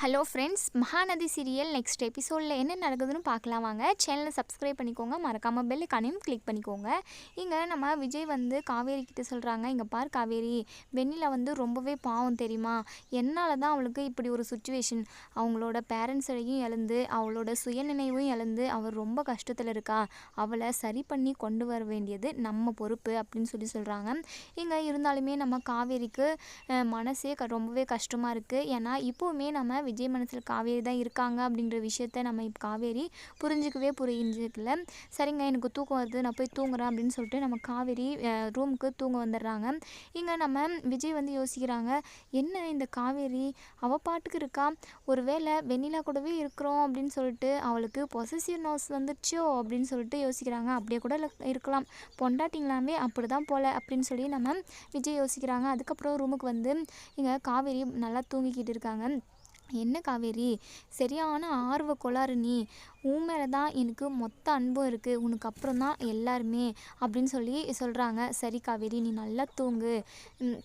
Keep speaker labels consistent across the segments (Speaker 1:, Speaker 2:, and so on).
Speaker 1: Hello friends Mahanadi serial next எபிசோடில் என்ன நடக்குதுன்னு பார்க்கலாம் வாங்க. சேனலை சப்ஸ்கிரைப் பண்ணிக்கோங்க மறக்காமல் பெல் ஐக்கானையும் கிளிக் பண்ணிக்கோங்க. இங்கே நம்ம விஜய் வந்து காவேரி கிட்டே சொல்கிறாங்க இங்கே பார் காவேரி வெண்ணிலா வந்து ரொம்பவே பாவம் தெரியுமா? என்னால் தான் அவளுக்கு இப்படி ஒரு சுச்சுவேஷன் அவங்களோட பேரண்ட்ஸையும் இழந்து அவளோட சுயநினைவும் இழந்து அவள் ரொம்ப கஷ்டத்தில் இருக்கா? அவளை சரி பண்ணி கொண்டு வர வேண்டியது நம்ம பொறுப்பு அப்படின்னு சொல்லி சொல்கிறாங்க இங்கே இருந்தாலுமே நம்ம காவேரிக்கு மனசே க ரொம்பவே கஷ்டமாக இருக்குது ஏன்னா இப்போவுமே நம்ம விஜய் மனசில் காவேரி தான் இருக்காங்க அப்படின்ற விஷயத்த நம்ம இப்போ காவேரி புரிஞ்சிக்கவே புரிஞ்சிக்கல. சரிங்க எனக்கு தூக்கம் வருது நான் போய் தூங்குறேன் அப்படின்னு சொல்லிட்டு நம்ம காவேரி ரூமுக்கு தூங்க வந்துடுறாங்க. இங்கே நம்ம விஜய் வந்து யோசிக்கிறாங்க என்ன இந்த காவேரி அவள் பாட்டுக்கு இருக்கா? ஒருவேளை வெண்ணிலா கூடவே இருக்கிறோம் அப்படின்னு சொல்லிட்டு அவளுக்கு பொசசிவ் நோஸ் வந்துருச்சோ அப்படின்னு சொல்லிட்டு யோசிக்கிறாங்க. அப்படியே கூட இருக்கலாம். பொண்டாட்டிங்களாமே அப்படி தான் போல அப்படின்னு சொல்லி நம்ம விஜய் யோசிக்கிறாங்க. அதுக்கப்புறம் ரூமுக்கு வந்து இங்கே காவேரி நல்லா தூங்கிக்கிட்டு இருக்காங்க. என்ன காவேரி? சரியான ஆர்வ கோளாறு நீ. உன் மேலே தான் எனக்கு மொத்த அன்பும் இருக்குது உனக்கு அப்புறம் தான் எல்லாருமே அப்படின்னு சொல்லி சொல்கிறாங்க சரி காவேரி நீ நல்லா தூங்கு.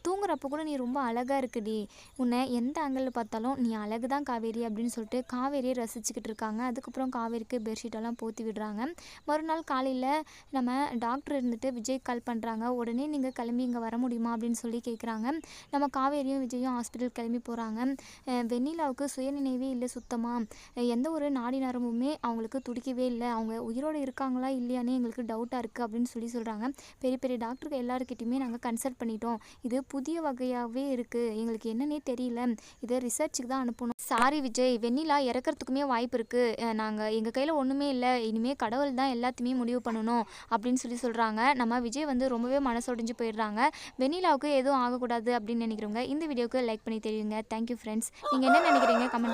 Speaker 1: தூங்குறப்போ தூங்குறப்ப கூட நீ ரொம்ப அழகாக இருக்குடி உன்னை எந்த ஆங்கிளில் பார்த்தாலும் நீ அழகு தான் காவேரி அப்படின்னு சொல்லிட்டு காவேரியை ரசிச்சுக்கிட்டு இருக்காங்க. அதுக்கப்புறம் காவேரிக்கு பெட்ஷீட்டெல்லாம் போத்தி விடுறாங்க. மறுநாள் காலையில் நம்ம டாக்டர் இருந்துட்டு விஜய் கால் பண்ணுறாங்க உடனே நீங்கள் கிளம்பி இங்கே வர முடியுமா அப்படின்னு சொல்லி கேட்குறாங்க நம்ம காவேரியும் விஜயும் ஹாஸ்பிட்டல் கிளம்பி போகிறாங்க வெண்ணிலாவுக்கு சுயநினைவே இல்லை சுத்தமாக எந்த ஒரு நாடி நரம்புமே அவங்களுக்கு துடிக்கவே இல்லை. அவங்க உயிரோடு இருக்காங்களா இல்லையானே எங்களுக்கு டவுட்டாக இருக்குது அப்படின்னு சொல்லி சொல்கிறாங்க பெரிய பெரிய டாக்டருக்கு எல்லாருக்கிட்டையுமே நாங்கள் கன்சல்ட் பண்ணிட்டோம். இது புதிய வகையாகவே இருக்குது எங்களுக்கு என்னன்னே தெரியல. இதை ரிசர்ச்சுக்கு தான் அனுப்பணும். சாரி விஜய் வெண்ணிலா இறக்கறதுக்குமே வாய்ப்பு இருக்குது நாங்கள் எங்கள் கையில் ஒன்றுமே இல்லை. இனிமேல் கடவுள் தான் எல்லாத்தையுமே முடிவு பண்ணணும் அப்படின்னு சொல்லி சொல்கிறாங்க நம்ம விஜய் வந்து ரொம்பவே மனசொடைஞ்சு போயிடுறாங்க. வெண்ணிலாவுக்கு எதுவும் ஆகக்கூடாது அப்படின்னு நினைக்கிறவங்க இந்த வீடியோவுக்கு லைக் பண்ணி தெரியுங்க. தேங்க்யூ ஃப்ரெண்ட்ஸ் நீங்கள் என்ன நினைக்கிறீங்க? கமெண்ட்